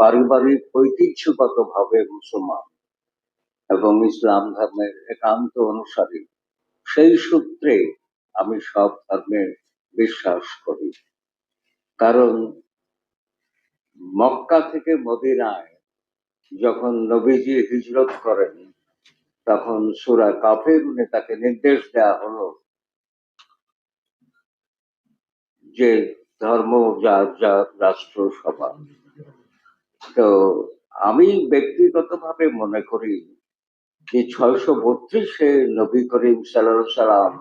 পারিবারিক ঐতিহ্যগত ভাবে মুসলমান এবং ইসলাম ধর্মের একান্ত অনুসারী, সেই সূত্রে আমি সব ধর্মে বিশ্বাস করি। কারণ মক্কা থেকে মদিনায় যখন নবীজি হিজরত করেন, তখন সুরা কাফেরুনে তাকে নির্দেশ দেয়া হলো যে ধর্ম যার যার রাষ্ট্র সভা তো আমি ব্যক্তিগতভাবে মনে করি যে ছয়শো বত্রিশে নবী করিম সাল্লাম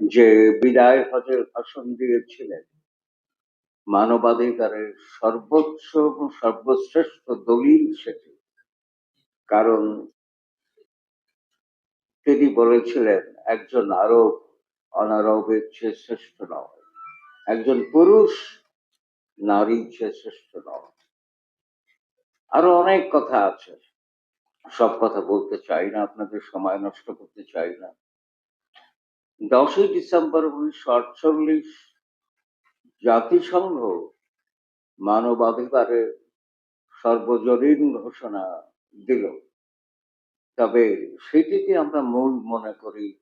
যে বিদায় হজের ভাষণ দিয়েছিলেন, মানবাধিকারের সর্বোচ্চ এবং সর্বশ্রেষ্ঠ দলিল সেটি। কারণ তিনি বলেছিলেন, একজন আরব অনারবের চেয়ে শ্রেষ্ঠ নয়, একজন পুরুষ নারীর চেয়ে শ্রেষ্ঠ নয়। আরও অনেক কথা আছে। সব কথা বলতে চাই না, আপনাদের সময় নষ্ট করতে চাই না। দশই ডিসেম্বর উনিশশো আটচল্লিশ জাতিসংঘ মানবাধিকারের সর্বজনীন ঘোষণা দিল। তবে সেটিকে আমরা মূল মনে করি,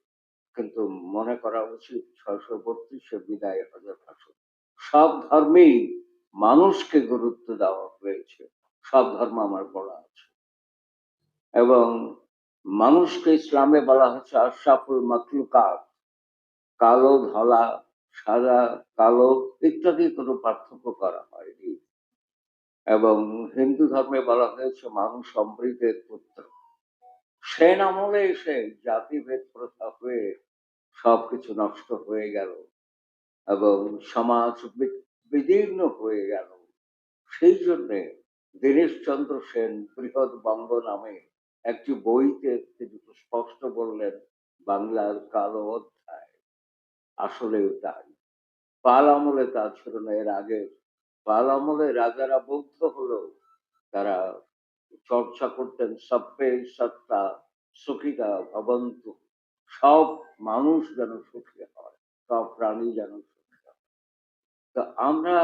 কিন্তু মনে করা উচিত ছয়শো বত্রিশে বিদায় হাজার ভাষণ। সব ধর্মেই মানুষকে গুরুত্ব দেওয়া হয়েছে। সব ধর্ম আমার বলা আছে। এবং মানুষকে ইসলামে বলা হচ্ছে আশরাফুল মাকলুকাত কালো ধলা, সাদা, কালো ইত্যাদি কোনো পার্থক্য করা হয়নি। এবং হিন্দু ধর্মে বলা হয়েছে মানুষ সমৃদ্ধের পুত্র। সেন আমলে এসে জাতিভেদ প্রথা হয়ে সবকিছু নষ্ট হয়ে গেল। এবং সমাজ বিদীর্ণ হয়ে গেল। সেই জন্যে দীনেশচন্দ্র সেন বৃহৎ বঙ্গ নামে একটি বইতে তিনি স্পষ্ট বললেন, বাংলার কালো অধ্যায়। আসলেও তাই। পাল আমলে তা ছিল না এর আগে পাল আমলে রাজারা বৌদ্ধ হলো, তারা চর্চা করতেন সব্যে সত্তা সুখিতা ভবন্তু, সব মানুষ যেন সুখী হয়, সব প্রাণী যেন তো আমরা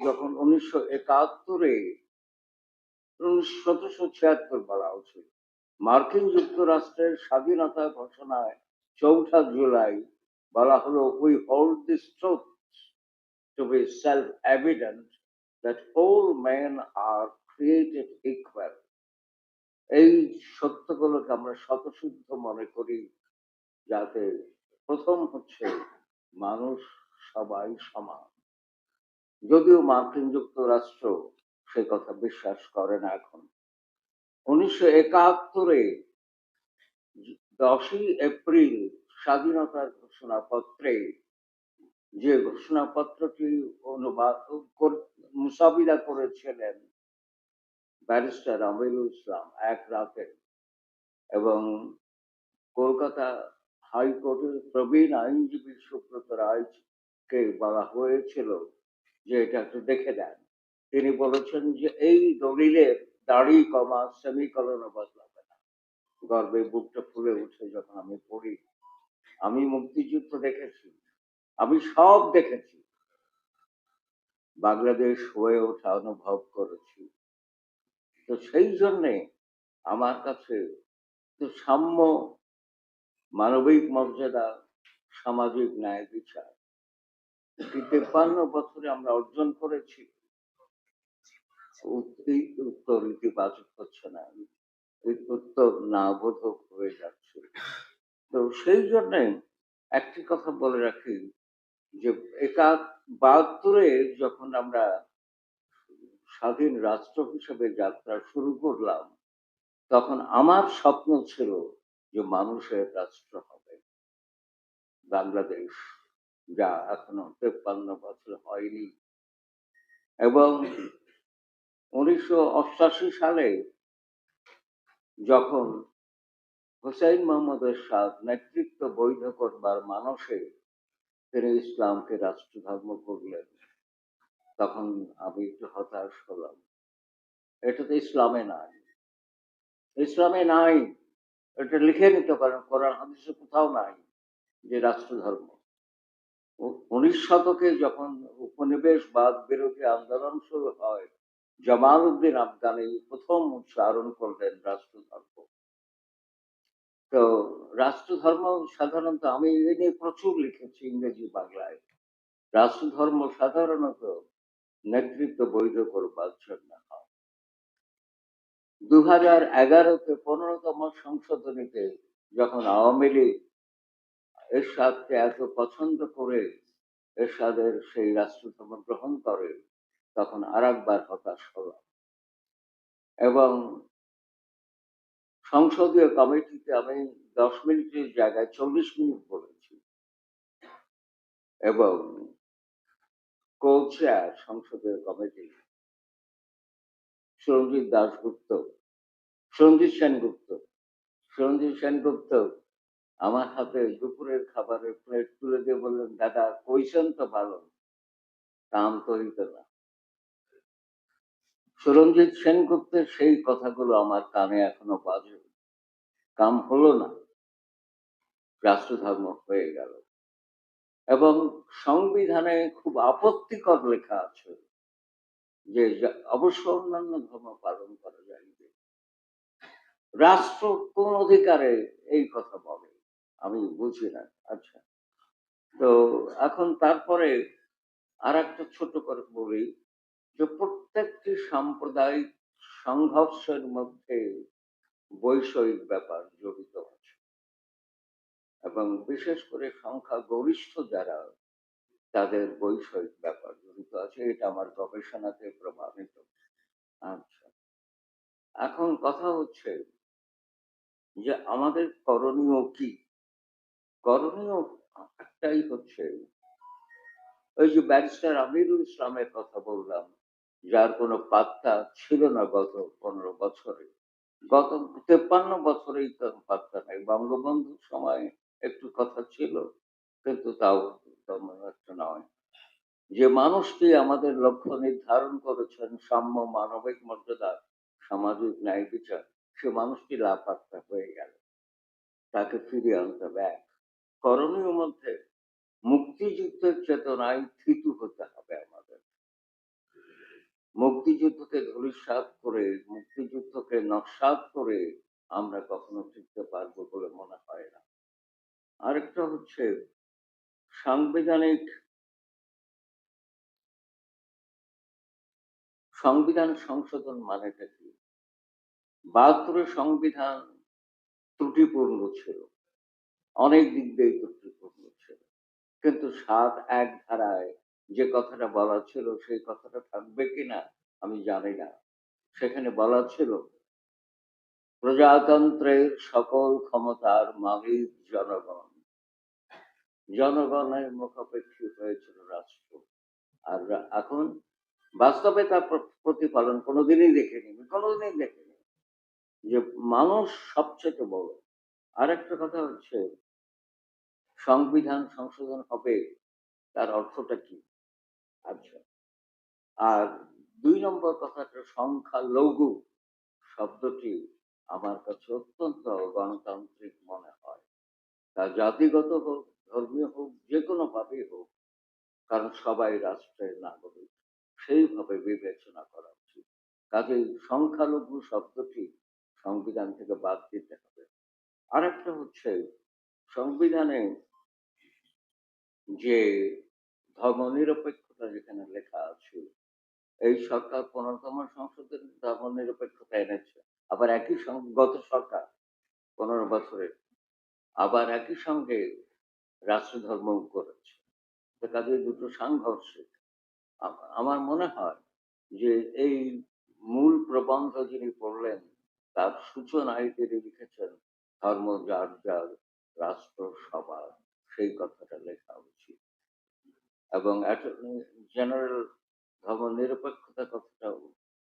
যখন উনিশশো একাত্তরে সতেরোশো ছিয়াত্তর বলা উচিত মার্কিন যুক্তরাষ্ট্রের স্বাধীনতা ঘোষণায় চৌঠা জুলাই বলা হলো we hold this truth to be self-evident that all men are created equal. এই সত্যগুলোকে আমরা শতসিদ্ধ মনে করি, যাতে প্রথম হচ্ছে মানুষ সবাই সমান যদিও মার্কিন যুক্তরাষ্ট্র সে কথা বিশ্বাস করে না এখন। উনিশশো একাত্তরে দশই এপ্রিল স্বাধীনতার ঘোষণাপত্রে যে ঘোষণাপত্রটি অনুবাদ মুসাবিরা করেছিলেন ব্যারিস্টার আমিরুল ইসলাম এক রাতে এবং কলকাতা হাইকোর্টের প্রবীণ আইনজীবী সুব্রত রায়কে বলা হয়েছিল যে এটা একটু দেখে দেন। তিনি বলেছেন যে, এই দলিলের দাড়ি কমা সেমিকলন বদলাবে না। গর্বে বুকটা ফুলে উঠে যখন আমি পড়ি। আমি মুক্তিযুদ্ধ দেখেছি। আমি সব দেখেছি। বাংলাদেশ হয়ে ওঠা অনুভব করেছি। তো সেই জন্যে আমার কাছে তো সাম্য মানবিক মর্যাদা, সামাজিক ন্যায় বিচার বছরে আমরা অর্জন করেছি। উত্তর ইতিবাচক হচ্ছে না। উত্তর হয়ে যাচ্ছে। তো সেই জন্যে একটি কথা বলে রাখি যে একাত বাহাত্তরে যখন আমরা স্বাধীন রাষ্ট্র হিসেবে যাত্রা শুরু করলাম, তখন আমার স্বপ্ন ছিল যে মানুষের রাষ্ট্র হবে। বাংলাদেশ। যা এখনও তেপ্পান্ন বছর হয়নি। এবং উনিশশো সালে যখন হুসাইন মোহাম্মদ এরশাদ নেতৃত্ব বৈধ করবার মানসে তিনি ইসলামকে রাষ্ট্রধর্ম করলেন, তখন আমি একটু হতাশ হলাম। এটা তো ইসলামে নাই। ইসলামে নাই, এটা লিখে নিতে পারেন, কোরআন হাদিসে কোথাও নাই যে রাষ্ট্রধর্ম। উনিশ শতকে যখন উপনিবেশবাদ বিরোধী আন্দোলন শুরু হয়, জামাল উদ্দিন আফগানি প্রথম উচ্চারণ করলেন রাষ্ট্রধর্ম। তো রাষ্ট্রধর্ম সাধারণত, আমি এ নিয়ে প্রচুর লিখেছি ইংরেজি বাংলায়। রাষ্ট্রধর্ম সাধারণত নেতৃত্ব বৈধ করবার জন্য হয়। দু হাজার এগারোতে পনেরোতম সংশোধনীতে যখন আওয়ামী লীগ এরশাদকে এত পছন্দ করে এরশাদের সেই রাষ্ট্রধর্ম গ্রহণ করে, তখন আর একবার হতাশ হলাম এবং সংসদীয় কমিটিতে আমি দশ মিনিটের জায়গায় চল্লিশ মিনিট বলেছি। এবং কো চেয়ার সংসদীয় কমিটি সঞ্জিত দাশগুপ্ত, সঞ্জিত সেনগুপ্ত সঞ্জিত সেনগুপ্ত আমার হাতে দুপুরের খাবারের প্লেট তুলে দিয়ে বললেন, দাদা কইছেন তো ভালো। কাম তো হইতো না। সুরঞ্জিত সেনগুপ্তের সেই কথাগুলো আমার কানে এখনও বাজে। কাম হলো না। রাষ্ট্রধর্ম হয়ে গেল। এবং সংবিধানে খুব আপত্তিকর লেখা আছে যে অবশ্য অন্যান্য ধর্ম পালন করা যাইবে রাষ্ট্র কোন অধিকারে এই কথা বলে। আমি বুঝি না আচ্ছা। তো এখন তারপরে আর একটা ছোট করে বলি যে প্রত্যেকটি সাম্প্রদায়িক সংঘর্ষের মধ্যে বৈষয়িক ব্যাপার জড়িত আছে। এবং বিশেষ করে সংখ্যা গরিষ্ঠ যারা, তাদের বৈষয়িক ব্যাপার জড়িত আছে, এটা আমার গবেষণাতে প্রমাণিত। আচ্ছা। এখন কথা হচ্ছে যে আমাদের করণীয় কি? করণীয় একটাই হচ্ছে ওই যে ব্যারিস্টার আমিরুল ইসলামের কথা বললাম, যার কোনো পাত্তা ছিল না গত পনেরো বছরে। গত তেপ্পান্ন বছরেই তার পাত্তা নাই। বঙ্গবন্ধুর সময় একটু কথা ছিল, কিন্তু তাও তেমন একটা নয়। যে মানুষটি আমাদের লক্ষ্য নির্ধারণ করেছেন, সাম্য মানবিক মর্যাদা, সামাজিক ন্যায় বিচার, সে মানুষটি লাপাত্তা হয়ে গেল। তাকে ফিরিয়ে আনতে হবে করণীয় মধ্যে মুক্তিযুদ্ধের চেতনায় থিতু হতে হবে আমাদের। মুক্তিযুদ্ধকে ধূলিসাৎ করে, মুক্তিযুদ্ধকে নস্বাত করে আমরা কখনো টিকতে পারব বলে মনে হয় না। আরেকটা হচ্ছে সাংবিধানিক সংবিধান সংশোধন মানেটা কি? বাহাত্তরের সংবিধান ত্রুটিপূর্ণ ছিল। অনেক দিক দিয়ে ত্রুটিপূর্ণ ছিল। কিন্তু সাত এক ধারায় যে কথাটা বলা ছিল, সেই কথাটা থাকবে কিনা আমি জানি না। সেখানে বলা ছিল, প্রজাতন্ত্রের সকল ক্ষমতার মালিক জনগণ। জনগণের মুখাপেক্ষী হয়েছিল রাষ্ট্র। আর এখন বাস্তবে তার প্র- প্রতিফলন কোনোদিনই দেখিনি। কোনোদিনই দেখিনি যে মানুষ সবচেয়ে বড়। আরেকটা কথা হচ্ছে, সংবিধান সংশোধন হবে, তার অর্থটা কি? আচ্ছা আর দুই নম্বর কথাটা সংখ্যালঘু শব্দটি আমার কাছে অত্যন্ত গণতান্ত্রিক মনে হয়। তা জাতিগত হোক, ধর্মীয় হোক, যে কোনো ভাবেই হোক, কারণ সবাই রাষ্ট্রের নাগরিক, সেইভাবে বিবেচনা করা উচিত। কাজেই সংখ্যালঘু শব্দটি সংবিধান থেকে বাদ দিতে হবে। আরেকটা হচ্ছে সংবিধানে যে ধর্মনিরপেক্ষতা যেখানে লেখা আছে, এই সরকার পনেরোতম সংসদের ধর্মনিরপেক্ষতা এনেছে। আবার একই সঙ্গে গত সরকার পনেরো বছরে আবার একই সঙ্গে রাষ্ট্রধর্মও করেছে। কাজে দুটো সাংঘর্ষিক আমার মনে হয় যে এই মূল প্রবন্ধ যিনি পড়লেন, তার সূচনায় তিনি লিখেছেন ধর্ম যার যার রাষ্ট্র সবার সেই কথাটা লেখা উচিত। এবং জেনারেল ধর্ম নিরপেক্ষতা কথাটাও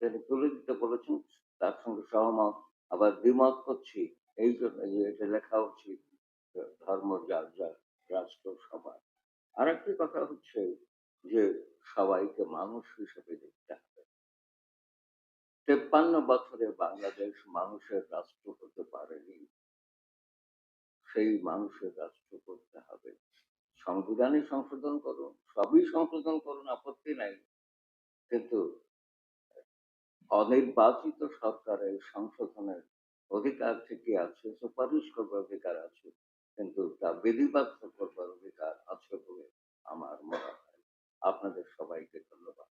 তিনি তুলে দিতে বলেছেন, তার সঙ্গে সহমত। আবার দ্বিমত করছি, এই জন্য এটা লেখা উচিত ধর্ম যার যার রাষ্ট্র সবার আরেকটি কথা হচ্ছে যে সবাইকে মানুষ হিসেবে দেখতে হবে। তেপ্পান্ন বছরে বাংলাদেশ মানুষের রাষ্ট্র হতে পারেনি। সেই মানুষের রাষ্ট্র করতে হবে সংবিধানে সংশোধন করুন সবই সংশোধন করুন আপত্তি নাই কিন্তু অনির্বাচিত সরকারের সংশোধনের অধিকার ঠিকই আছে, সুপারিশ করবার অধিকার আছে। কিন্তু তা বিধিবদ্ধ করবার অধিকার আছে বলে আমার মনে হয়। আপনাদের সবাইকে ধন্যবাদ।